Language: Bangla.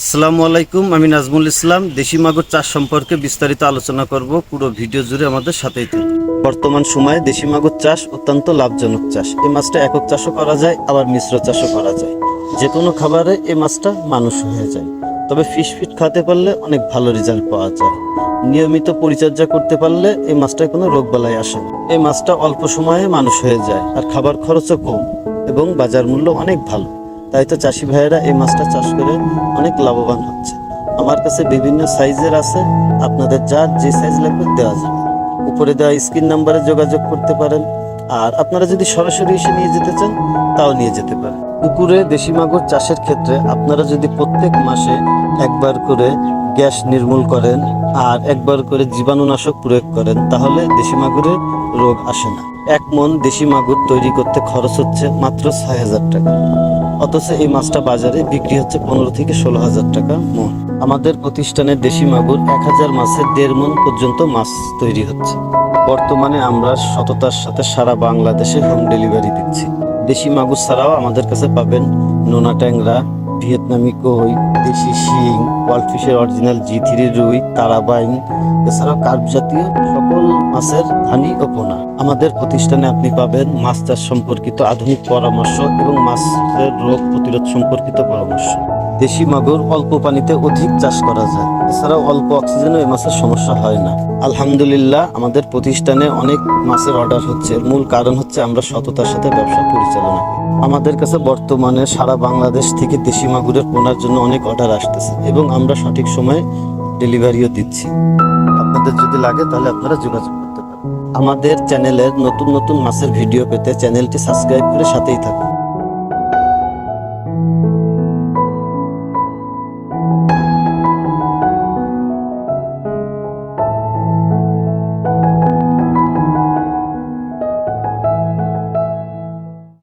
আসসালামু আলাইকুম, আমি নাজমুল ইসলাম। দেশি মাগুর চাষ সম্পর্কে বিস্তারিত আলোচনা করব। পুরো ভিডিও জুড়ে আমাদের সাথেই বর্তমান সময়ে দেশি মাগুর চাষ অত্যন্ত লাভজনক চাষ। এই মাছটা একক চাষও করা যায়, আবার মিশ্র চাষও করা যায়। যে কোনো খাবারে এই মাছটা মানুষ হয়ে যায়। তবে ফিশ ফিট খাতে পারলে অনেক ভালো রেজাল্ট পাওয়া যায়। নিয়মিত পরিচর্যা করতে পারলে এই মাছটায় কোনো রোগ রোগবালাই আসে না। এই মাছটা অল্প সময়ে মানুষ হয়ে যায়, আর খাবার খরচও কম এবং বাজার মূল্য অনেক ভালো। তাই তো চাষি ভাইয়েরা এই মাছটা চাষ করে অনেক লাভবান হচ্ছে। আমার কাছে বিভিন্ন সাইজের আছে, আপনাদের যার যে সাইজ লাগবে দেওয়া যাবে। উপরে দেওয়া স্ক্রিন নাম্বারে যোগাযোগ করতে পারেন, আর আপনারা যদি সরাসরি এসে নিয়ে যেতে চান, তাও নিয়ে যেতে পারেন। পুকুরে দেশি মাগুর চাষের ক্ষেত্রে আপনারা যদি প্রত্যেক মাসে একবার করে গ্যাস নির্মূল করেন, আর একবার করে জীবাণুনাশক প্রয়োগ করেন, তাহলে দেশি মাগুরের রোগ আসে না। এক মন দেশি মাগুর তৈরি করতে খরচ হচ্ছে মাত্র ছয় হাজার টাকা। অথচ এই মাছটা বাজারে বিক্রি হচ্ছে পনেরো থেকে ষোলো হাজার টাকা মন। আমাদের প্রতিষ্ঠানের দেশি মাগুর এক হাজার মাছের দেড় মন পর্যন্ত মাছ তৈরি হচ্ছে। বর্তমানে আমরা সততার সাথে সারা বাংলাদেশে হোম ডেলিভারি দিচ্ছি। দেশি মাগুর ছাড়াও আমাদের কাছে পাবেন নোনা ট্যাংরা ভিয়েতনামি কই, দেশি শিং, ওয়ালফিশের অরিজিনাল জি থ্রি রুই, তারাবাইন, এছাড়াও কার্প জাতীয় সকল মাছের ধানি ও পোনা। আমাদের প্রতিষ্ঠানে আপনি পাবেন মাছ চাষ সম্পর্কিত আধুনিক পরামর্শ এবং মাছের রোগ প্রতিরোধ সম্পর্কিত পরামর্শ। দেশি মাগুর অল্প পানিতে অধিক চাষ করা যায়। এছাড়াও অল্প অক্সিজেনে এই মাছের সমস্যা হয় না। আলহামদুলিল্লাহ, আমাদের প্রতিষ্ঠানে অনেক মাছের অর্ডার হচ্ছে। মূল কারণ হচ্ছে আমরা সততার সাথে ব্যবসা পরিচালনা আমাদের কাছে বর্তমানে সারা বাংলাদেশ থেকে দেশি মাগুরের পোনার জন্য অনেক অর্ডার আসতেছে এবং আমরা সঠিক সময়ে ডেলিভারিও দিচ্ছি। আপনাদের যদি লাগে তাহলে আপনারা যোগাযোগ করতে পারেন। আমাদের চ্যানেলের নতুন নতুন মাছের ভিডিও পেতে চ্যানেলটি সাবস্ক্রাইব করে সাথেই থাকুন।